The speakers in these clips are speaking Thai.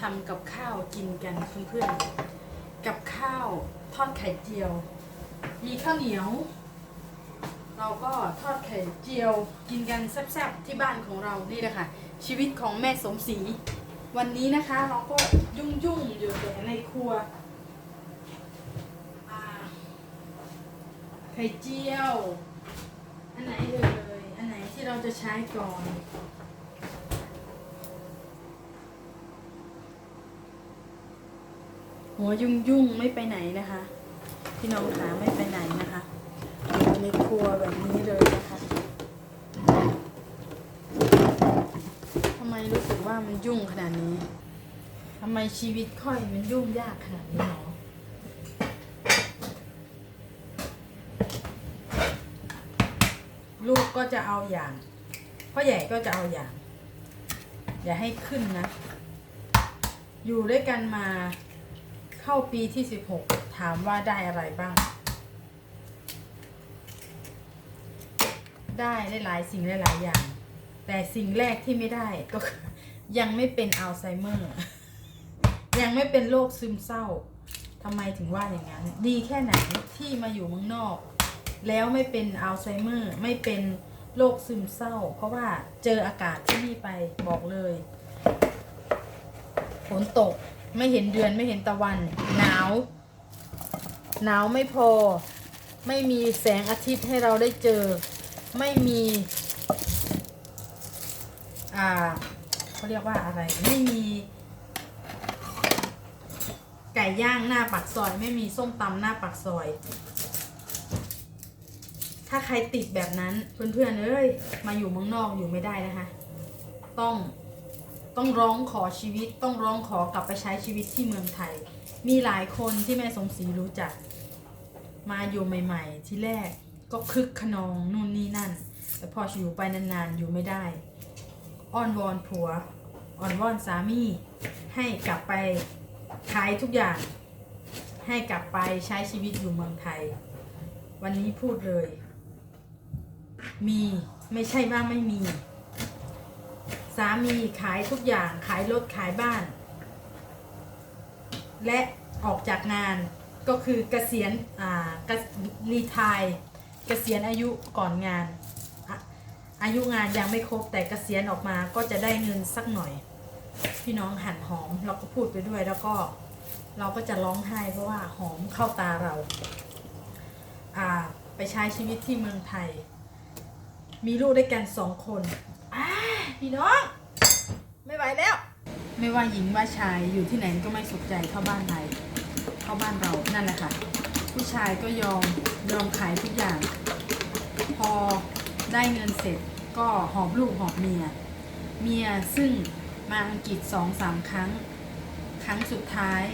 ทำกับข้าวกินกันเพื่อนๆ กับข้าวทอดไข่เจียว มีข้าวเหนียว เราก็ทอดไข่เจียวกินกันแซ่บๆที่บ้านของเรานี่แหละค่ะ ชีวิตของแม่สมศรีวันนี้นะคะเราก็ยุ่งๆอยู่แต่ในครัวไข่เจียว อันไหนเอ่ยอันไหนที่เราจะใช้ก่อน หัวยุ่งยุ่งไม่ไปไหนนะคะ พี่น้องขาไม่ไปไหนนะคะอยู่ในครัวแบบนี้เลยนะคะทำไมรู้สึกว่ามันยุ่งขนาดนี้ทำไมชีวิตค่อยมันยุ่งยากขนาดนี้หรอลูกก็จะเอาอย่างพ่อใหญ่ก็จะเอาอย่าง อย่าให้ขึ้นนะ อยู่ด้วยกันมา เข้าปีที่16ถามว่าได้อะไรบ้างได้ได้หลายสิ่งหลายอย่าง แต่สิ่งแรกที่ไม่ได้ก็ยังไม่เป็นอัลไซเมอร์ ยังไม่เป็นโรคซึมเศร้าทำไมถึงว่าอย่างนั้น ดีแค่ไหนที่มาอยู่เมืองนอก แล้วไม่เป็นอัลไซเมอร์ ไม่เป็นโรคซึมเศร้า เพราะว่าเจออากาศที่นี่ไปบอกเลยฝนตก ไม่เห็นเดือนไม่เห็นตะวัน หนาว หนาวไม่พอ ไม่มีแสงอาทิตย์ให้เราได้เจอ ไม่มี อ่าเขาเรียกว่าอะไร ไม่มี ไก่ย่างหน้าปักซอย ไม่มีส้มตำหน้าปักซอย ถ้าใครติดแบบนั้นเพื่อนๆเอ้ยมาอยู่เมืองนอกอยู่ไม่ได้นะคะ ต้อง ต้องร้องขอชีวิตต้องร้องขอกลับไปใช้ชีวิตที่เมืองไทย มีหลายคนที่แม่สมศรีรู้จัก มาอยู่ใหม่ ๆ ที่แรกก็คึกขนองนู่นนี่นั่น แต่พออยู่ไปนานๆอยู่ไม่ได้ อ้อนวอนผัวอ่อนวอนสามี ให้กลับไปขายทุกอย่าง ให้กลับไปใช้ชีวิตอยู่เมืองไทย วันนี้พูดเลย มีไม่ใช่ว่าไม่มี สามีขายทุกอย่างขายรถขายบ้าน และออกจากงานก็คือเกษียณอ่ากรีทายเกษียณอายุก่อนงาน อายุงานยังไม่ครบแต่เกษียณออกมาก็จะได้เงินสักหน่อย พี่น้องหั่นหอมเราก็พูดไปด้วยแล้วก็เราก็จะร้องไห้เพราะว่าหอมเข้าตาเราอ่าไปใช้ชีวิตที่เมืองไทย มีลูกด้วยกันสองคน พี่น้อง ไม่ไหวแล้ว ไม่ว่าหญิงว่าชายอยู่ที่ไหนก็ไม่สุขใจเท่าบ้านไทยเท่าบ้านเรานั่นแหละค่ะ ผู้ชายก็ยอมยอมขายทุกอย่าง พอได้เงินเสร็จก็หอบลูกหอบเมีย เมียซึ่งมาอังกฤษสองสามครั้ง ครั้งสุดท้าย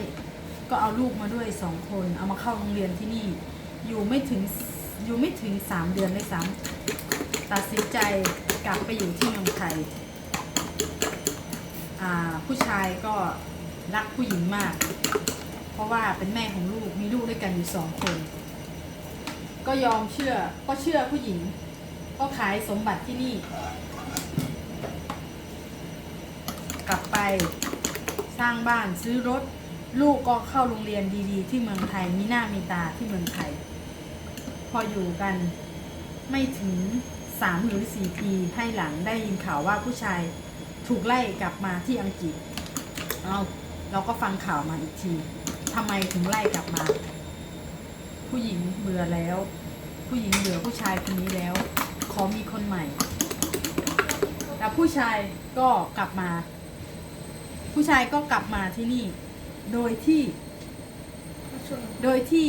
ก็เอาลูกมาด้วยสองคน เอามาเข้าโรงเรียนที่นี่ อยู่ไม่ถึง อยู่ไม่ถึงสามเดือนเลยซ้ำตัดสินใจกลับไปอยู่ที่เมืองไทยผู้ชายก็รักผู้หญิงมาก เพราะว่าเป็นแม่ของลูกมีลูกด้วยกันอยู่สองคน ก็ยอมเชื่อก็เชื่อผู้หญิง ก็ขายสมบัติที่นี่ กลับไปสร้างบ้านซื้อรถ ลูกก็เข้าโรงเรียนดีๆ ที่เมืองไทยมีหน้ามีตาที่เมืองไทย ออยู่กัน ไม่ถึงสามหรือสี่ปีให้หลังได้ยินข่าวว่าผู้ชายถูกไล่กลับมาที่อังกฤษ เราเราก็ฟังข่าวมาอีกทีทำไมถึงไล่กลับมา ผู้หญิงเบื่อแล้ว ผู้หญิงเบื่อผู้ชายคนนี้แล้ว ขอมีคนใหม่ แต่ผู้ชายก็กลับมา ผู้ชายก็กลับมาที่นี่ โดยที่ โดยที่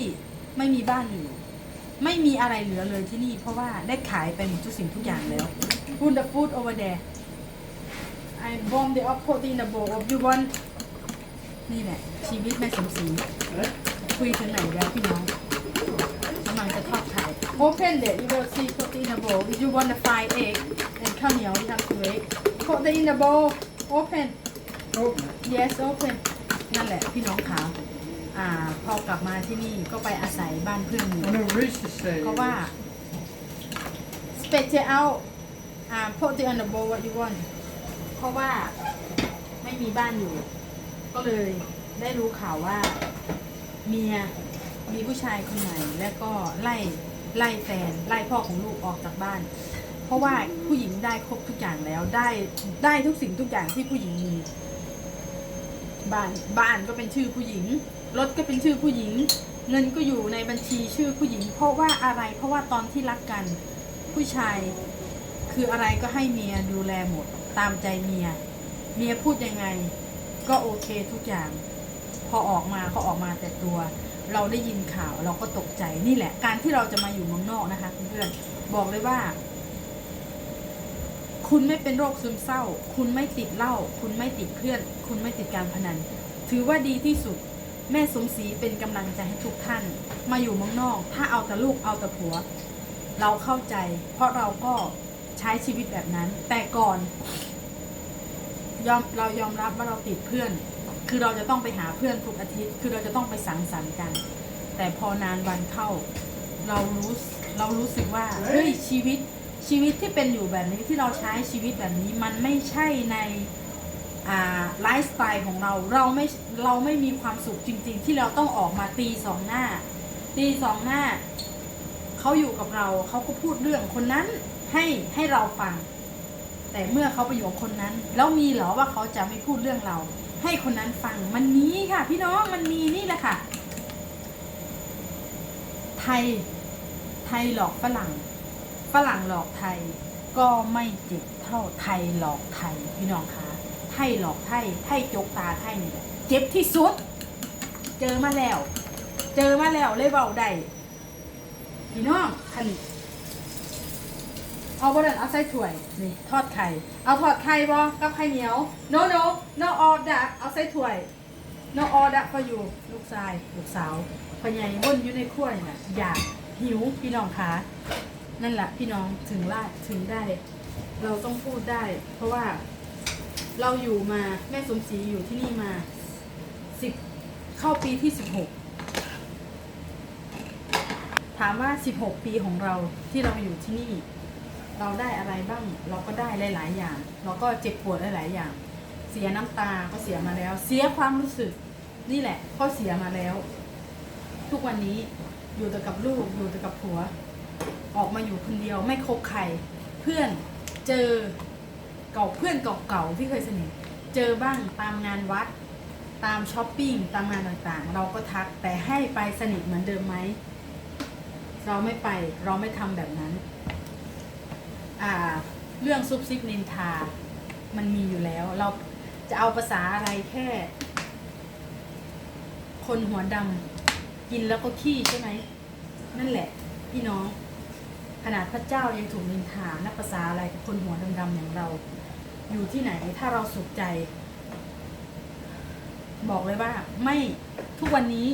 ไม่มีบ้านอยู่ ไม่มีอะไรเหลือเลยที่นี่ เพราะว่าได้ขายไปหมดทุกสิ่งทุกอย่างแล้ว Put the food over there I bomb the up put in the bowl of you want นี่แหละ ชีวิตแม่สมศรีคุยถึงไหนแล้วพี่น้องกำลังจะทอดไข่ Open it you will see put in the bowl if you want the fried egg and ข้าวเหนียว you have to wait put it in the bowl open yes open นั่นแหละพี่น้องขา อ่าพอกลับมาที่นี่ก็ไปอาศัยบ้านเพื่อนอยู่ I know Reese is saying. เพราะว่า spit it out อ่า put it on the bowl what you want เพราะว่าไม่มีบ้านอยู่ ก็เลยได้รู้ข่าวว่าเมียมีผู้ชายคนใหม่ แล้วก็ไล่ไล่แฟนไล่พ่อของลูกออกจากบ้าน เพราะว่าผู้หญิงได้ครบทุกอย่างแล้วได้ได้ทุกสิ่งทุกอย่างที่ผู้หญิงมี บ้านบ้านก็เป็นชื่อผู้หญิง รถก็เป็นชื่อผู้หญิง เงินก็อยู่ในบัญชีชื่อผู้หญิง เพราะว่าอะไรเพราะว่าตอนที่รักกัน ผู้ชาย คืออะไรก็ให้เมียดูแลหมดตามใจเมีย เมียพูดยังไง ก็โอเคทุกอย่าง พอออกมาก็ออกมาแต่ตัว เราได้ยินข่าวเราก็ตกใจนี่แหละ การที่เราจะมาอยู่เมืองนอกนะคะเพื่อนบอกเลยว่า คุณไม่เป็นโรคซึมเศร้า คุณไม่ติดเหล้าคุณไม่ติดเพื่อน คุณไม่ติดการพนัน ถือว่าดีที่สุด แม่สมศรีเป็นกำลังใจให้ทุกท่าน มาอยู่เมืองนอก ถ้าเอาแต่ลูกเอาแต่ผัว เราเข้าใจ เพราะเราก็ใช้ชีวิตแบบนั้น แต่ก่อนยอมเรายอมรับว่าเราติดเพื่อน คือเราจะต้องไปหาเพื่อนทุกอาทิตย์ คือเราจะต้องไปสังสรรค์กัน แต่พอนานวันเข้า เรารู้เรารู้สึกว่าเฮ้ยชีวิตชีวิตที่เป็นอยู่แบบนี้ที่เราใช้ชีวิตแบบนี้มันไม่ใช่ใน ไลฟ์สไตล์ของเราเราไม่เราไม่มีความสุขจริง ๆ ที่เราต้องออกมาตีสองหน้า ตีสองหน้าเขาอยู่กับเราเขาก็พูดเรื่องคนนั้นให้ให้เราฟัง แต่เมื่อเขาไปอยู่กับคนนั้น แล้วมีเหรอว่าเขาจะไม่พูดเรื่องเรา ให้คนนั้นฟังมันมีค่ะ พี่น้องมันมีนี่แหละค่ะ ไทยไทยหลอกฝรั่งฝรั่งหลอกไทย ก็ไม่เจ็บเท่าไทยหลอกไทยพี่น้องค่ะ ไทยหลอกไทยไทยจกตาไทยนี่แหละเจ็บที่สุด เจอมาแล้ว เจอมาแล้วเลยเบาได้พี่น้องคันเอาบ่ได้เอาใส่ถ้วยนี่ทอดไข่ เอาทอดไข่บ่กับไข่เหนียว no no no all that เอาใส่ถ้วย no all that ก็อยู่ลูกชายลูกสาวพ่อใหญ่วนอยู่ในครัวนี่แหละอยากหิวพี่น้องคะนั่นแหละพี่น้องถึงละถึงได้ เราต้องพูดได้ เพราะว่า เราอยู่มาแม่สมศรีอยู่ที่นี่มาสิบเข้าปีที่สิบหกถามว่าสิบหกปีของเราที่เราอยู่ที่นี่ เราได้อะไรบ้าง เราก็ได้หลาย ๆ อย่าง เราก็เจ็บปวดหลาย ๆ อย่าง เสียน้ำตาก็เสียมาแล้ว เสียความรู้สึกนี่แหละก็เสียมาแล้ว ทุกวันนี้อยู่แต่กับลูกอยู่แต่กับผัว ออกมาอยู่คนเดียวไม่คบใคร เพื่อนเจอ เก่าเพื่อนเก่าๆที่เคยสนิทเจอบ้างตามงานวัด ตามช้อปปิ้งตามงานต่างๆ เราก็ทักแต่ให้ไปสนิทเหมือนเดิมไหมเราไม่ไปเราไม่ทำแบบนั้น อ่า เรื่องซุบซิบนินทา มันมีอยู่แล้ว เราจะเอาภาษาอะไรแค่ คนหัวดำกินแล้วก็ขี้ใช่ไหมนั่นแหละ พี่น้อง ขนาดพระเจ้ายังถูกนินทานับภาษาอะไรกับคนหัวดำๆอย่างเรา อยู่ที่ไหนถ้าเราสุขใจ บอกเลยว่า ไม่ทุกวันนี้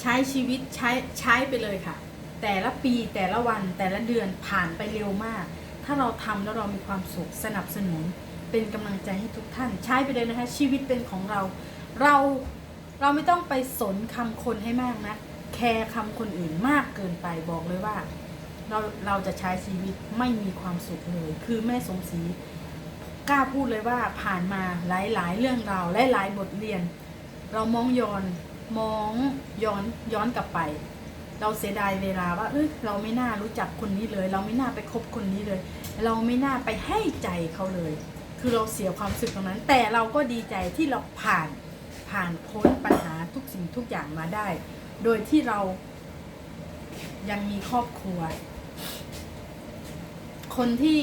ใช้ชีวิตใช้ใช้ไปเลยค่ะ แต่ละปีแต่ละวันแต่ละเดือนผ่านไปเร็วมาก ถ้าเราทำแล้วเรามีความสุขสนับสนุน เป็นกำลังใจให้ทุกท่าน ใช้ไปเลยนะคะ ชีวิตเป็นของเรา เราเราไม่ต้องไปสนคำคนให้มากนะแคร์คำคนอื่นมากเกินไปบอกเลยว่า เราเราจะใช้ชีวิตไม่มีความสุขเลย คือแม่สมศรีกล้าพูดเลยว่าผ่านมาหลายๆ เรื่องราวหลายๆบทเรียน เรามองย้อนมองย้อนย้อนกลับไป เราเสียดายเวลาว่าเอ้ยเราไม่น่ารู้จักคนนี้เลย เราไม่น่าไปคบคนนี้เลย เราไม่น่าไปให้ใจเขาเลย คือเราเสียความสึกตรงนั้น แต่เราก็ดีใจที่เราผ่านผ่านพ้นปัญหาทุกสิ่งทุกอย่างมาได้ โดยที่เรายังมีครอบครัว คนที่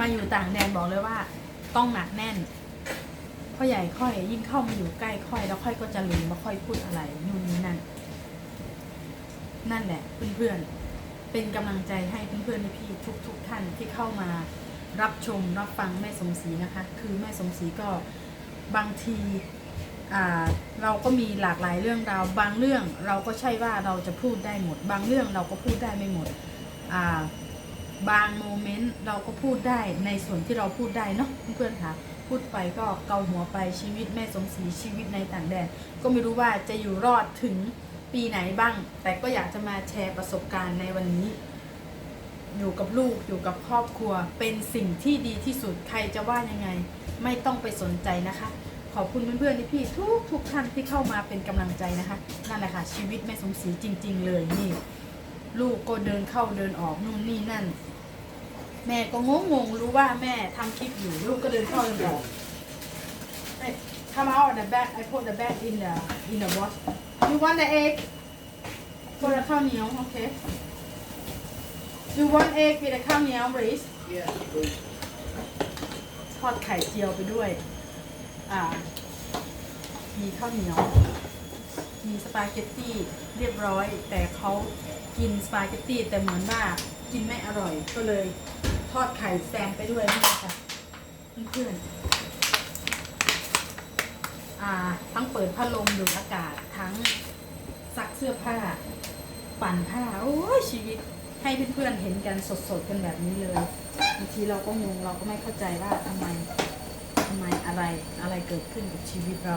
มาอยู่ต่างแดนบอกเลยว่า ต้องหนักแน่นพ่อใหญ่ค่อย ยิ่งเข้ามาอยู่ใกล้ค่อย แล้วค่อยก็จะลืมว่าค่อยพูดอะไรนู่นนี่นั่น นั่นแหละเพื่อนๆเป็นกำลังใจให้เพื่อนๆพี่ทุกๆท่านที่เข้ามารับชมรับฟังแม่สมศรีนะคะ คือแม่สมศรีก็บางทีเราก็มีหลากหลายเรื่องราว บางเรื่องเราก็ใช่ว่าเราจะพูดได้หมด บางเรื่องเราก็พูดได้ไม่หมดอ่า บางโมเมนต์เราก็พูดได้ในส่วนที่เราพูดได้เนาะเพื่อนๆค่ะ พูดไปก็เกาหัวไปชีวิตแม่สมศรีชีวิตในต่างแดน ก็ไม่รู้ว่าจะอยู่รอดถึงปีไหนบ้าง แต่ก็อยากจะมาแชร์ประสบการณ์ในวันนี้ อยู่กับลูกอยู่กับครอบครัว เป็นสิ่งที่ดีที่สุดใครจะว่ายังไง ไม่ต้องไปสนใจนะคะ ขอบคุณเพื่อนๆพี่ทุกทุกท่านที่เข้ามาเป็นกำลังใจนะคะนั่นแหละค่ะชีวิตแม่สมศรีจริง ๆ เลยนี่ ลูกก็เดินเข้าเดินออกนู่นนี่นั่น แม่ก็งงงๆรู้ว่าแม่ทำคลิปอยู่ลูกก็เดินเข้าเดินออก Hey, come out the bag I put the bag in the in the wash you want the egg for the ข้าวเหนียว okay you want egg with the ข้าวเหนียว please Yeah, please. ทอดไข่เจียวไปด้วย อ่า มีข้าวเหนียว มีสปาเกตตี้เรียบร้อย แต่เขา กินสปาเกตตี้แต่เหมือนว่ากินไม่อร่อยก็เลยทอดไข่แซมไปด้วยนี่ค่ะเพื่อนๆทั้งเปิดพัดลมดูดอากาศทั้งซักเสื้อผ้า ปั่นผ้า โอ้ชีวิตให้เพื่อนๆเห็นกันสดๆกันแบบนี้เลยบางทีเราก็งงเราก็ไม่เข้าใจว่าทำไมทำไมอะไรอะไรเกิดขึ้นกับชีวิตเรา